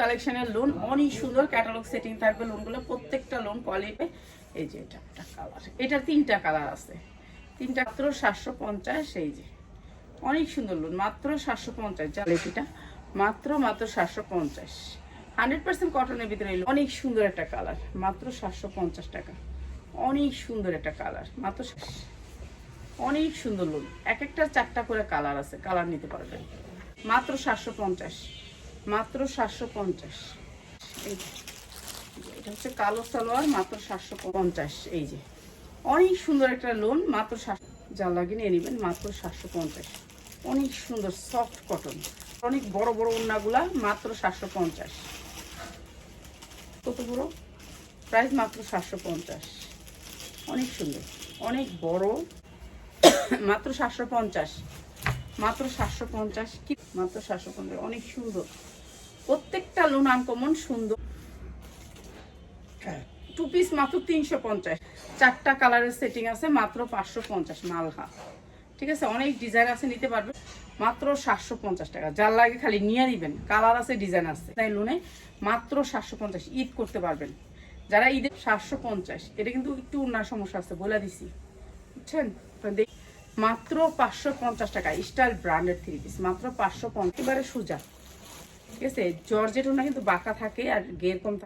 কালেকশনের লোন অনেক সুন্দর ক্যাটালগ সেটিং থাকবে লোনগুলো প্রত্যেকটা লোন কোয়ালিটি এই যে এটা একটা কালার এটা তিনটা কালার আছে। তিনটা মাত্র সাতশো পঞ্চাশ, এই যে। অনেক সুন্দর লোন মাত্র সাতশো পঞ্চাশ জালিপিটা মাত্র মাত্র সাতশো পঞ্চাশ। হান্ড্রেড পার্সেন্ট কটনের ভিতরে অনেক সুন্দর একটা কালার মাত্র সাতশো পঞ্চাশ টাকা। অনেক সুন্দর একটা কালার মাত্র অনেক সুন্দর লোন এক একটা চারটা করে কালার আছে কালার নিতে পারবেন। মাত্র সাতশো পঞ্চাশ। মাত্র সাতশো পঞ্চাশ। এই এটা হচ্ছে কালো সালোয়ার, মাত্র সাতশো পঞ্চাশ, এই যে। অনেক সুন্দর একটা লোন, মাত্র যা লাগে নিয়ে নেবেন, মাত্র সাতশো পঞ্চাশ। অনেক সুন্দর সফট কটন অনেক বড় বড় ওড়নাগুলা, মাত্র সাতশো পঞ্চাশ। কত বড়? প্রাইস মাত্র সাতশো পঞ্চাশ। অনেক সুন্দর। অনেক বড়, মাত্র সাতশো পঞ্চাশ। মাত্র সাতশো পঞ্চাশ কি মাত্র সাতশো পঞ্চাশ অনেক সুন্দর। প্রত্যেকটা লোন আনকমন সুন্দর। টু পিস মাত্র তিনশো পঞ্চাশ। চারটা কালারের সেটিং আছে মাত্র পাঁচশো পঞ্চাশ মালহা ঠিক আছে? অনেক ডিজাইন আছে নিতে পারবে। মাত্র সাতশো পঞ্চাশ টাকা। যার লাগে খালি নিয়ে নিবেন। কালার আছে ডিজাইন আছে। তাই লোনে মাত্র সাতশো পঞ্চাশ। ঈদ করতে পারবেন। যারা ঈদের সাতশো পঞ্চাশ। এটা কিন্তু একটু উন্নয়ন সমস্যা আছে বলে দিছি। বুঝছেন? দেখ- মাত্র পাঁচশো পঞ্চাশ টাকা স্টার ব্র্যান্ডের থ্রি পিস মাত্র পাঁচশো পঞ্চাশ। এবারে সোজা। ঠিক আছে? জর্জেট ওনা কিন্তু বাঁকা থাকে আর গেরকম থাকে।